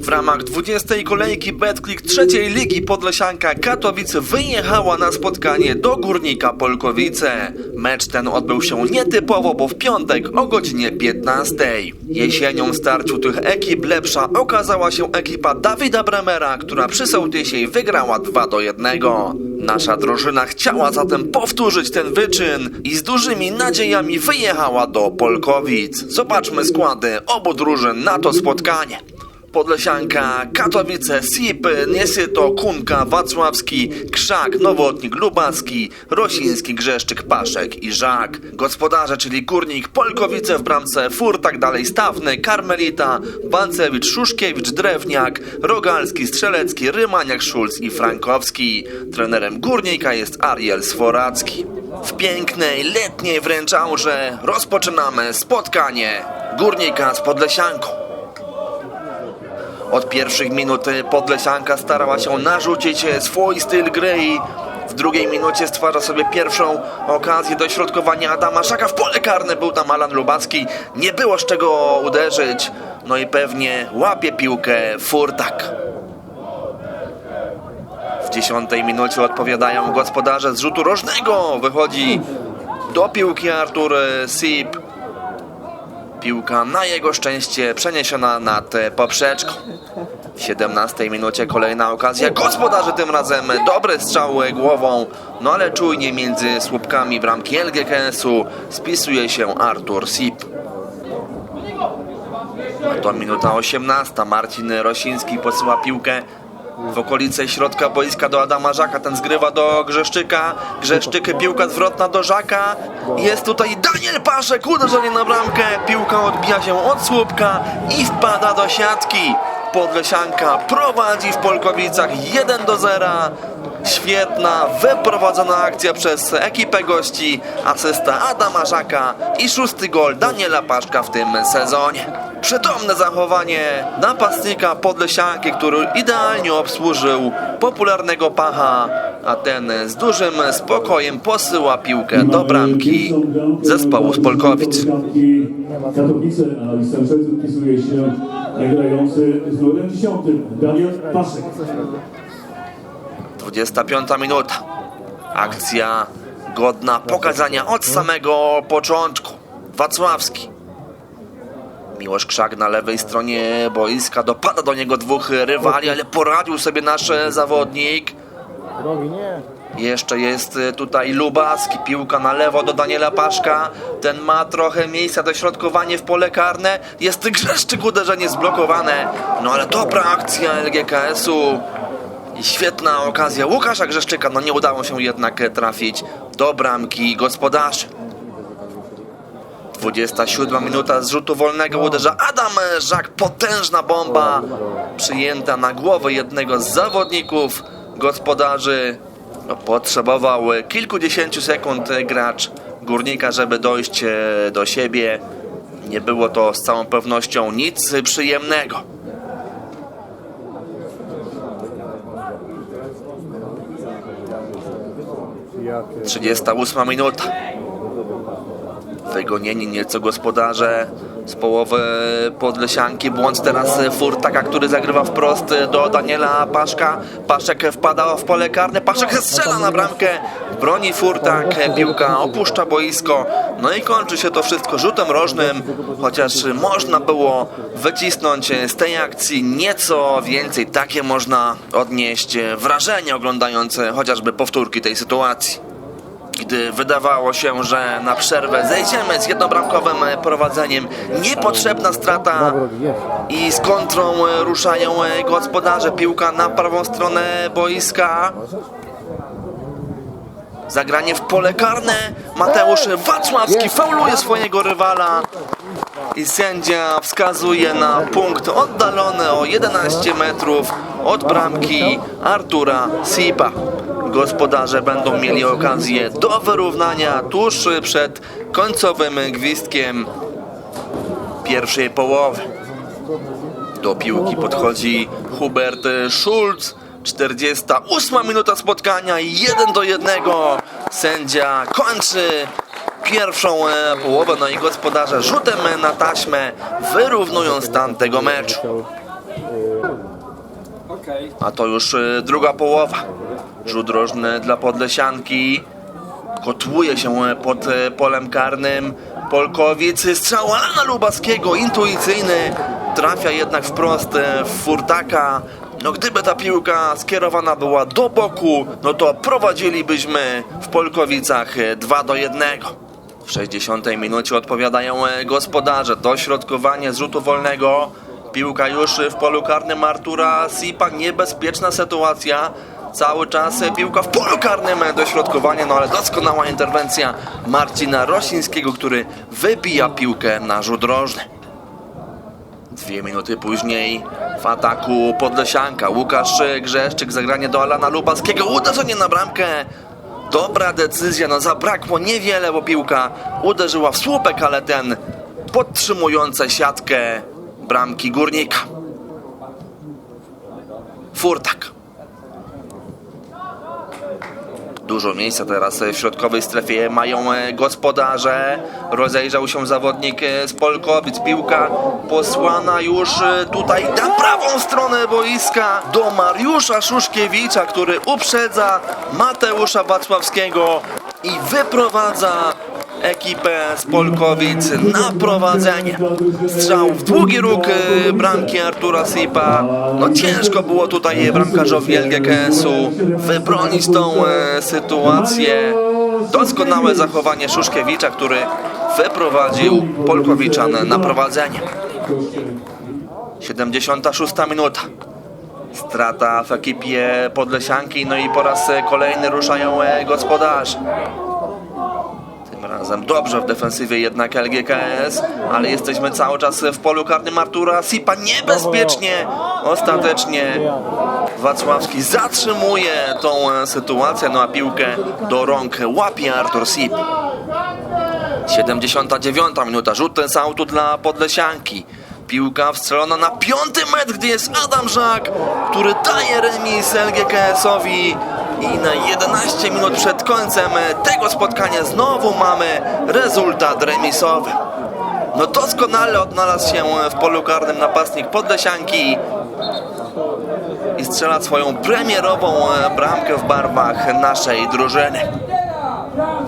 W ramach 20. kolejki Betclick trzeciej ligi Podlesianka Katowice wyjechała na spotkanie do Górnika Polkowice. Mecz ten odbył się nietypowo, bo w piątek o godzinie 15. Jesienią starciu tych ekip lepsza okazała się ekipa Dawida Bremera, która przy Sołtysiej wygrała 2 do 1. Nasza drużyna chciała zatem powtórzyć ten wyczyn i z dużymi nadziejami wyjechała do Polkowic. Zobaczmy składy obu drużyn na to spotkanie. Podlesianka, Katowice, SIP, Niesyto, Kunka, Wacławski, Krzak, Nowotnik, Lubacki, Rosiński, Grzeszczyk, Paszek i Żak. Gospodarze, czyli Górnik, Polkowice w bramce, Furtak, dalej Stawny, Karmelita, Bancewicz, Szuszkiewicz, Drewniak, Rogalski, Strzelecki, Rymaniak, Szulc i Frankowski. Trenerem Górnika jest Ariel Sworacki. W pięknej, letniej wręcz aurze rozpoczynamy spotkanie Górnika z Podlesianką. Od pierwszych minut Podlesianka starała się narzucić swój styl gry i w drugiej minucie stwarza sobie pierwszą okazję do środkowania Adama Szaka. W pole karne był tam Alan Lubacki. Nie było z czego uderzyć. No i pewnie łapie piłkę Furtak. W dziesiątej minucie odpowiadają gospodarze z rzutu rożnego. Wychodzi do piłki Artur Sip. Piłka na jego szczęście przeniesiona nad poprzeczką. W 17 minucie kolejna okazja. Gospodarze tym razem dobre strzały głową, no ale czujnie między słupkami bramki LGKS-u spisuje się Artur Sip. A to minuta 18. Marcin Rosiński posyła piłkę w okolice środka boiska do Adama Żaka. Ten zgrywa do Grzeszczyka. Grzeszczyk, piłka zwrotna do Żaka. Jest tutaj Daniel Paszek, uderzenie na bramkę. Piłka odbija się od słupka i wpada do siatki. Podlesianka prowadzi w Polkowicach 1 do 0. Świetna, wyprowadzona akcja przez ekipę gości. Asysta Adama Żaka i szósty gol Daniela Paszka w tym sezonie. Przytomne zachowanie napastnika Podlesianki, który idealnie obsłużył popularnego Pacha, a ten z dużym spokojem posyła piłkę do bramki zespołu z Polkowic. Katowice, a w sercu wpisuje się grający z numerem 10 Daniel Paszek. 25 minuta. Akcja godna pokazania od samego początku. Wacławski. Miłosz Krzak na lewej stronie boiska. Dopada do niego dwóch rywali, ale poradził sobie nasz zawodnik. Jeszcze jest y, tutaj Lubaski, piłka na lewo do Daniela Paszka. Ten ma trochę miejsca, dośrodkowanie w pole karne. Jest Grzeszczyk, uderzenie zblokowane. No ale dobra akcja LGKS-u. I świetna okazja Łukasza Grzeszczyka. No nie udało się jednak trafić do bramki gospodarzy. 27 minuta z rzutu wolnego uderza Adam Żak. Potężna bomba przyjęta na głowę jednego z zawodników gospodarzy. No, potrzebował kilkudziesięciu sekund gracz górnika, żeby dojść e, do siebie. Nie było to z całą pewnością nic przyjemnego. 38 minuta. Wygonieni nieco gospodarze z połowy Podlesianki. Błąd teraz Furtaka, który zagrywa wprost do Daniela Paszka. Paszek wpada w pole karne. Paszek strzela na bramkę. Broni Furtak. Piłka opuszcza boisko. No i kończy się to wszystko rzutem rożnym. Chociaż można było wycisnąć z tej akcji nieco więcej. Takie można odnieść wrażenie oglądając chociażby powtórki tej sytuacji gdy wydawało się, że na przerwę zejdziemy z jednobramkowym prowadzeniem. Niepotrzebna strata i z kontrą ruszają gospodarze. Piłka na prawą stronę boiska. Zagranie w pole karne. Mateusz Wacławski fauluje swojego rywala. I sędzia wskazuje na punkt oddalony o 11 metrów od bramki Artura Sipa. Gospodarze będą mieli okazję do wyrównania tuż przed końcowym gwizdkiem pierwszej połowy. Do piłki podchodzi Hubert Schulz. 48 minuta spotkania i 1 do 1. Sędzia kończy pierwszą e, połowę, no i gospodarze rzutem na taśmę wyrównują stan tego meczu. A to już y, druga połowa. Rzut rożny dla Podlesianki. Kotłuje się y, pod y, polem karnym. Polkowic, strzał Alana Lubaskiego, intuicyjny. Trafia jednak wprost w furtaka. No gdyby ta piłka skierowana była do boku, no to prowadzilibyśmy w Polkowicach 2 do 1. W 60 minucie odpowiadają gospodarze. Dośrodkowanie z rzutu wolnego. Piłka już w polu karnym Artura Sipa. Niebezpieczna sytuacja. Cały czas piłka w polu karnym. Dośrodkowanie, no ale doskonała interwencja Marcina Rosińskiego, który wybija piłkę na rzut rożny. Dwie minuty później w ataku Podlesianka Łukasz Grzeszczyk, zagranie do Alana Lubaskiego, uderzenie na bramkę. Dobra decyzja, no zabrakło niewiele, bo piłka uderzyła w słupek, ale ten podtrzymujące siatkę bramki Górnika. Furtak. Dużo miejsca teraz w środkowej strefie mają e, gospodarze. Rozejrzał się zawodnik e, z Polkowic. Piłka posłana już e, tutaj na prawą stronę boiska do Mariusza Szuszkiewicza, który uprzedza Mateusza Wacławskiego i wyprowadza ekipę z Polkowic na prowadzenie. Strzał w długi róg e, bramki Artura Sipa. No ciężko było tutaj bramkarzowi LGKS-u wybronić tą e, sytuację. Doskonałe zachowanie Szuszkiewicza, który wyprowadził Polkowiczan na prowadzenie. 76 minuta. Strata w ekipie Podlesianki, no i po raz kolejny ruszają e, gospodarze. Razem dobrze w defensywie jednak LGKS, ale jesteśmy cały czas w polu karnym Artura Sipa. Niebezpiecznie ostatecznie Wacławski zatrzymuje tą e, sytuację, no a piłkę do rąk łapie Artur Sip. 79 minuta, rzut z autu dla Podlesianki. Piłka wstrzelona na piąty metr, gdzie jest Adam Żak, który daje remis LGKS-owi. I na 11 minut przed końcem tego spotkania znowu mamy rezultat remisowy. No doskonale odnalazł się w polu karnym napastnik Podlesianki i strzela swoją premierową bramkę w barwach naszej drużyny.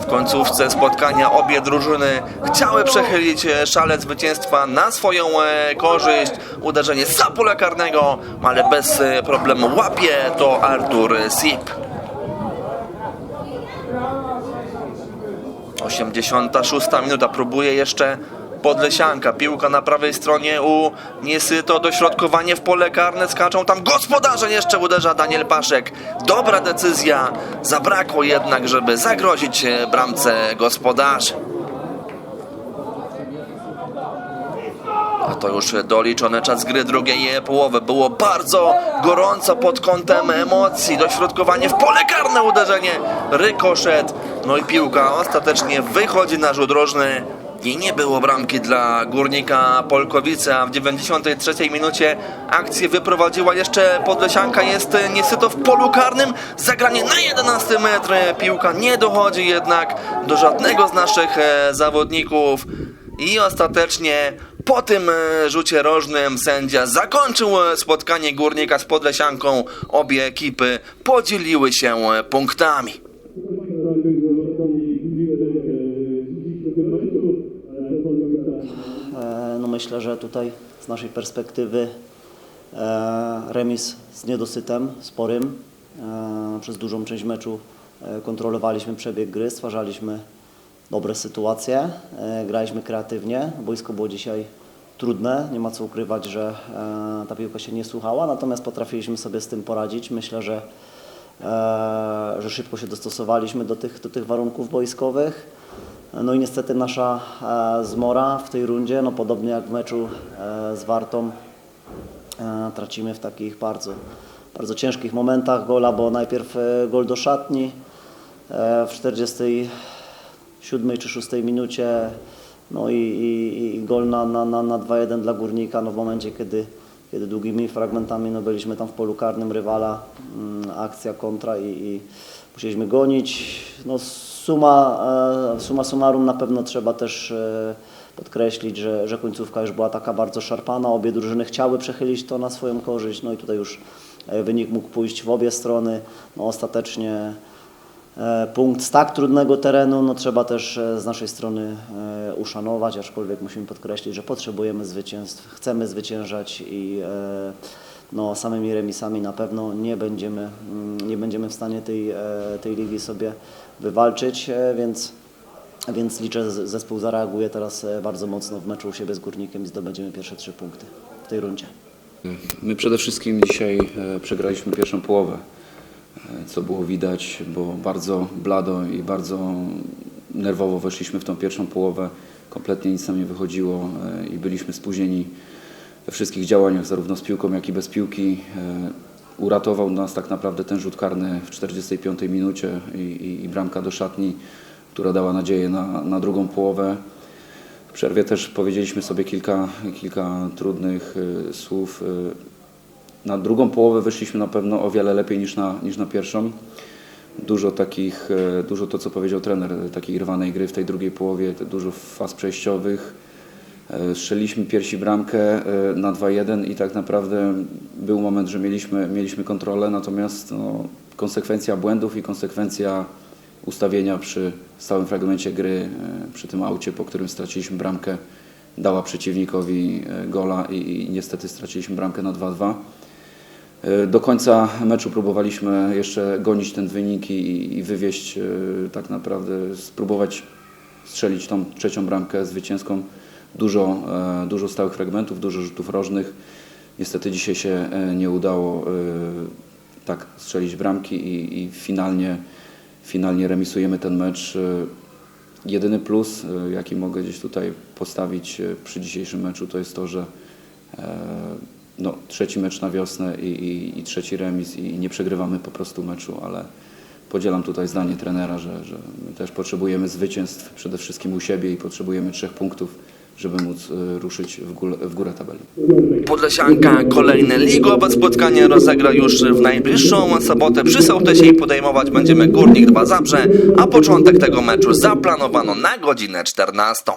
W końcówce spotkania obie drużyny chciały przechylić szalec zwycięstwa na swoją korzyść. Uderzenie za pola karnego, ale bez problemu łapie to Artur Sip. 86 minuta próbuje jeszcze Podlesianka, piłka na prawej stronie u Niesyto, dośrodkowanie w pole karne, skaczą tam gospodarze, jeszcze uderza Daniel Paszek. Dobra decyzja, zabrakło jednak, żeby zagrozić bramce gospodarzy. A to już doliczony czas gry drugiej połowy. Było bardzo gorąco pod kątem emocji. Dośrodkowanie w pole karne, uderzenie, rykoszet. No i piłka ostatecznie wychodzi na rzut rożny. I nie było bramki dla górnika Polkowice, a w 93 minucie akcję wyprowadziła jeszcze Podlesianka. Jest niesyto w polu karnym. Zagranie na 11 metr. Piłka nie dochodzi jednak do żadnego z naszych e, zawodników. I ostatecznie po tym e, rzucie rożnym sędzia zakończył e, spotkanie górnika z Podlesianką. Obie ekipy podzieliły się e, punktami. Myślę, że tutaj z naszej perspektywy e, remis z niedosytem sporym. E, Przez dużą część meczu e, kontrolowaliśmy przebieg gry, stwarzaliśmy dobre sytuacje, graliśmy kreatywnie. Boisko było dzisiaj trudne, nie ma co ukrywać, że ta piłka się nie słuchała, natomiast potrafiliśmy sobie z tym poradzić. Myślę, że, że szybko się dostosowaliśmy do tych, do tych warunków boiskowych. No i niestety nasza e, zmora w tej rundzie, no podobnie jak w meczu e, z Wartą, e, tracimy w takich bardzo, bardzo ciężkich momentach gola, bo najpierw gol do szatni w 47 czy 6 minucie, no i, i, i gol na, na, na, na 2-1 dla Górnika, no w momencie kiedy, kiedy długimi fragmentami no byliśmy tam w polu karnym rywala, mm, akcja kontra i, i musieliśmy gonić. No suma, e, suma summarum na pewno trzeba też e, podkreślić, że, że końcówka już była taka bardzo szarpana. Obie drużyny chciały przechylić to na swoją korzyść. No i tutaj już e, wynik mógł pójść w obie strony. No, ostatecznie punkt z tak trudnego terenu no, trzeba też z naszej strony uszanować, aczkolwiek musimy podkreślić, że potrzebujemy zwycięstw, chcemy zwyciężać i no, samymi remisami na pewno nie będziemy, mm, nie będziemy w stanie tej, tej ligi sobie wywalczyć, e, więc, więc liczę, że zespół zareaguje teraz e, bardzo mocno w meczu u siebie z Górnikiem i zdobędziemy pierwsze trzy punkty w tej rundzie. My przede wszystkim dzisiaj e, przegraliśmy pierwszą połowę, co było widać, bo bardzo blado i bardzo nerwowo weszliśmy w tą pierwszą połowę. Kompletnie nic nam nie wychodziło i byliśmy spóźnieni we wszystkich działaniach, zarówno z piłką, jak i bez piłki. Uratował nas tak naprawdę ten rzut karny w 45 minucie i, i, i bramka do szatni, która dała nadzieję na, na drugą połowę. W przerwie też powiedzieliśmy sobie kilka, kilka trudnych y, słów. Y, na drugą połowę wyszliśmy na pewno o wiele lepiej niż na, niż na pierwszą. Dużo takich, y, dużo to co powiedział trener, takiej rwanej gry w tej drugiej połowie, dużo faz przejściowych. Y, Strzeliliśmy piersi bramkę y, na 2-1 i tak naprawdę był moment, że mieliśmy, mieliśmy kontrolę, natomiast no, konsekwencja błędów i konsekwencja ustawienia przy stałym fragmencie gry, e, przy tym aucie, po którym straciliśmy bramkę, dała przeciwnikowi e, gola i, i niestety straciliśmy bramkę na 2-2. E, Do końca meczu próbowaliśmy jeszcze gonić ten wynik i, i wywieźć e, tak naprawdę, spróbować strzelić tą trzecią bramkę zwycięską. Dużo, e, dużo stałych fragmentów, dużo rzutów rożnych. Niestety dzisiaj się e, nie udało e, tak strzelić bramki i, i finalnie, finalnie remisujemy ten mecz. Jedyny plus, jaki mogę gdzieś tutaj postawić przy dzisiejszym meczu, to jest to, że no, trzeci mecz na wiosnę i, i, i trzeci remis i nie przegrywamy po prostu meczu, ale podzielam tutaj zdanie trenera, że, że my też potrzebujemy zwycięstw przede wszystkim u siebie i potrzebujemy trzech punktów, żeby móc e, ruszyć w górę, w górę tabeli. Podlesianka kolejne ligowe spotkanie rozegra już w najbliższą sobotę przy Sołtysie i podejmować będziemy Górnik 2 Zabrze, a początek tego meczu zaplanowano na godzinę 14.